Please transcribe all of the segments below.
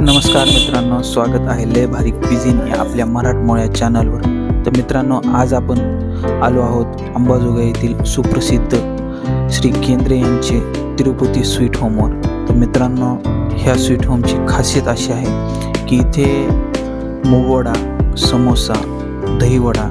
नमस्कार मित्रांनो स्वागत आहे लय भारी क्विझिन या आपल्या मराठमोळ्या चॅनलवर तर मित्रांनो आज आपण आलो आहोत अंबाजोगाई येथील सुप्रसिद्ध श्री केंद्रे यांचे तिरुपती स्वीट होमवर तर मित्रांनो ह्या स्वीट होमची खासियत अशी आहे की इथे मुगवडा समोसा दहीवडा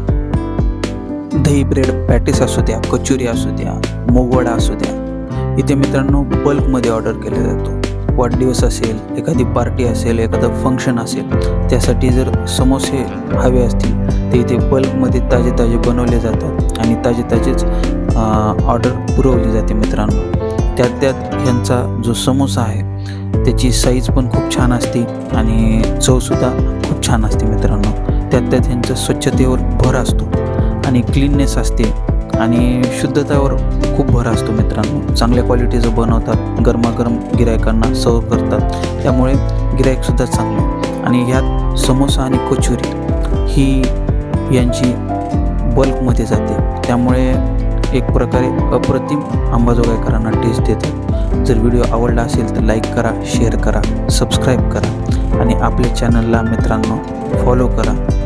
दही ब्रेड पॅटीस असू द्या कचोरी असू द्या मुगवडा असू द्या इथे मित्रांनो बल्कमध्ये ऑर्डर केला जातो. वाढदिवस असेल एखादी पार्टी असेल एखादं फंक्शन असेल त्यासाठी जर समोसे हवे असतील तर इथे बल्कमध्ये ताजे ताजे बनवले जातात आणि ताजे ताजेच ऑर्डर पुरवली जाते मित्रांनो. त्यात त्यात ह्यांचा जो समोसा आहे त्याची साईज पण खूप छान असते आणि चवसुद्धा खूप छान असते मित्रांनो. त्यात त्यात ह्यांच्या स्वच्छतेवर भर असतो आणि क्लीननेस असते. आणि शुद्धतावर खूप भर असतो मित्रांनो. चांगल्या क्वालिटीचं बनवतात गरमागरम गिरायकांना सर्व करतात. त्यामुळे गिरायकसुद्धा चांगले आणि ह्यात समोसा आणि कचोरी ही यांची बल्कमध्ये जाते. त्यामुळे एक प्रकारे अप्रतिम अंबाजोगाईकरांना टेस्ट देतात. जर व्हिडिओ आवडला असेल तर लाईक करा शेअर करा सबस्क्राईब करा. आणि आपल्या चॅनलला मित्रांनो फॉलो करा.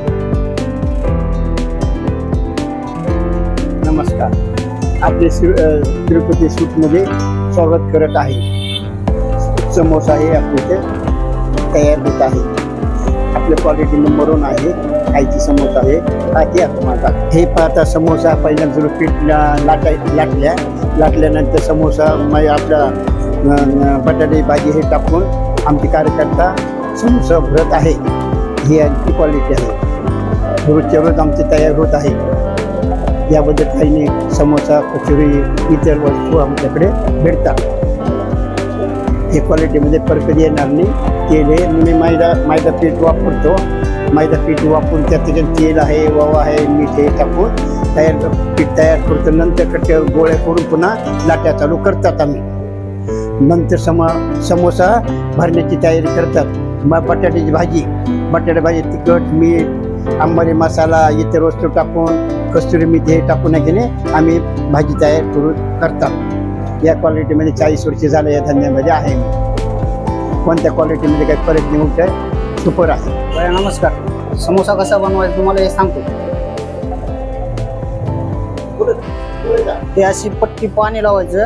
आपले तिरुपती सूटमध्ये स्वागत करत आहे. समोसा हे आपल्या इथे तयार होत आहे. आपल्या क्वालिटी नंबरवरून आहे. खायची समोसा आहे. खाते आपण आता हे पाहता समोसा पहिल्या जर पीठ लाटाय लाटल्या लाटल्यानंतर समोसा मग आपला बटाटे भाजी हे टाकून आमचे कार्यकर्ता समोसा भरत आहे. ही यांची क्वालिटी आहे. रोजच्या रोज आमचे तयार होत आहे. याबद्दल काही नाही. समोसा कचोरी इतर वस्तू आमच्याकडे भेटतात. हे क्वालिटीमध्ये फरक येणार नाही तेल हे मी मैदा मैदा पीठ वापरतो. मैदा पीठ वापरून त्यात त्याच्यात तेल आहे वावा आहे मीठ हे टाकून तयार पीठ तयार करतो. नंतर कट्ट्या गोळ्या करून पुन्हा लाट्या चालू करतात आम्ही. नंतर समा समोसा भरण्याची तयारी करतात. मग बटाट्याची भाजी. बटाटा भाजी तिखट मीठ आंबारी मसाला इतर वस्तू टाकून कस्तुरी मेथी टाकून आहे की नाही आम्ही भाजी तयार करून करतात. या क्वालिटीमध्ये चाळीस वर्ष झालं या धंद्यामध्ये आहे कोणत्या क्वालिटीमध्ये काही फरक नाही होत आहे सुपर आहे. नमस्कार. समोसा कसा बनवायचा तुम्हाला हे सांगतो. ते अशी पट्टी पाणी लावायचं.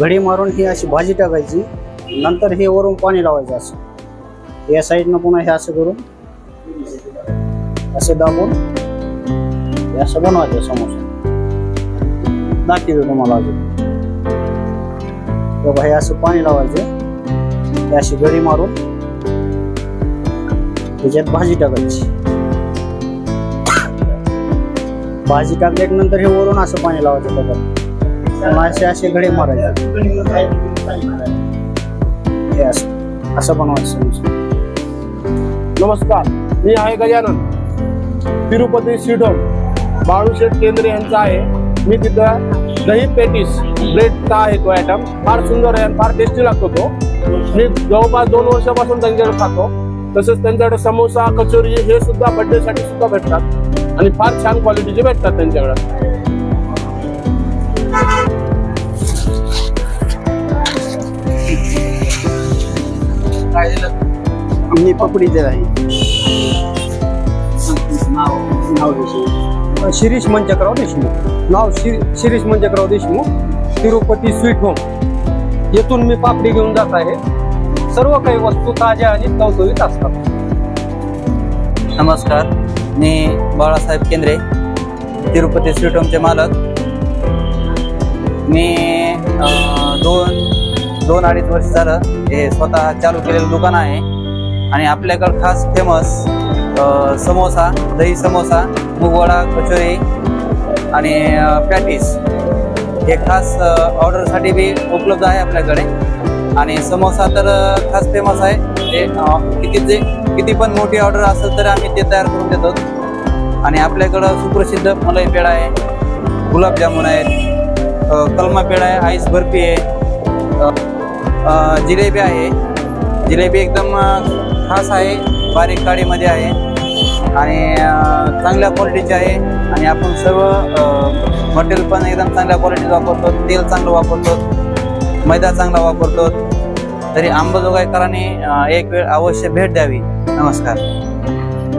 घडी मारून ही अशी भाजी टाकायची. नंतर हे वरून पाणी लावायचं असं. या साईडनं पुन्हा हे असं करून असे दाबून हे असं बनवायचं समोसा दाखवतो तुम्हाला अजून बाबा हे असं पाणी लावायचं हे अशी घडी मारून त्याच्यात भाजी टाकायची भाजी टाकल्यानंतर हे वरून असं पाणी लावायचं त्याच्यात असे असे घडे मारायचे असं असं बनवायचं नमस्कार मी आहे गजानन तिरुपती सिडोम बाळूशेठ केंद्रे यांचा आहे. मी तिथं दही पेटीस ब्रेडचा आहे तो आयटम फार सुंदर आहे आणि फार टेस्टी लागतो तो. मी जवळपास दोन वर्षापासून त्यांच्याकडे खातो. तसेच त्यांच्याकडे समोसा कचोरी हे सुद्धा बड्डेसाठी सुद्धा भेटतात. आणि फार छान क्वालिटीचे भेटतात त्यांच्याकडे. मी पकडीचे आहे. नाव देशमुख. शिरीष मंचकराव देशमुख. नाव शिर शिरीष मंचकराव देशमुख तिरुपती स्वीट होम. येथून मी पापडी घेऊन जात आहे. सर्व काही वस्तू ताज्या आणि तवतवीत असतात. नमस्कार. मी बाळासाहेब केंद्रे तिरुपती स्वीट होमचे मालक. मी दोन दोन अडीच वर्ष झालं हे स्वतः चालू केलेलं दुकान आहे. आणि आपल्याकडं खास फेमस समोसा दही समोसा मुगवडा कचोरी आणि पॅटीस. हे खास ऑर्डरसाठी बी उपलब्ध आहे आपल्याकडे. आणि समोसा तर खास फेमस आहे. ते किती जे किती पण मोठी ऑर्डर असेल तर आम्ही ते तयार करून देतो. आणि आपल्याकडं सुप्रसिद्ध मलाई पेढा आहे गुलाबजामुन आहेत कलमा पेढा आहे आईस बर्फी आहे जिलेबी आहे. जिलेबी एकदम खास आहे. बारीक काळीमध्ये आहे. आणि चांगल्या क्वालिटीचे आहे. आणि आपण सर्व मटेरियल पण एकदम चांगल्या क्वालिटीचं वापरतो. तेल चांगलं वापरतो. मैदा चांगला वापरतो. तरी अंबाजोगाईकरांनी अं, एक वेळ अवश्य भेट द्यावी. नमस्कार.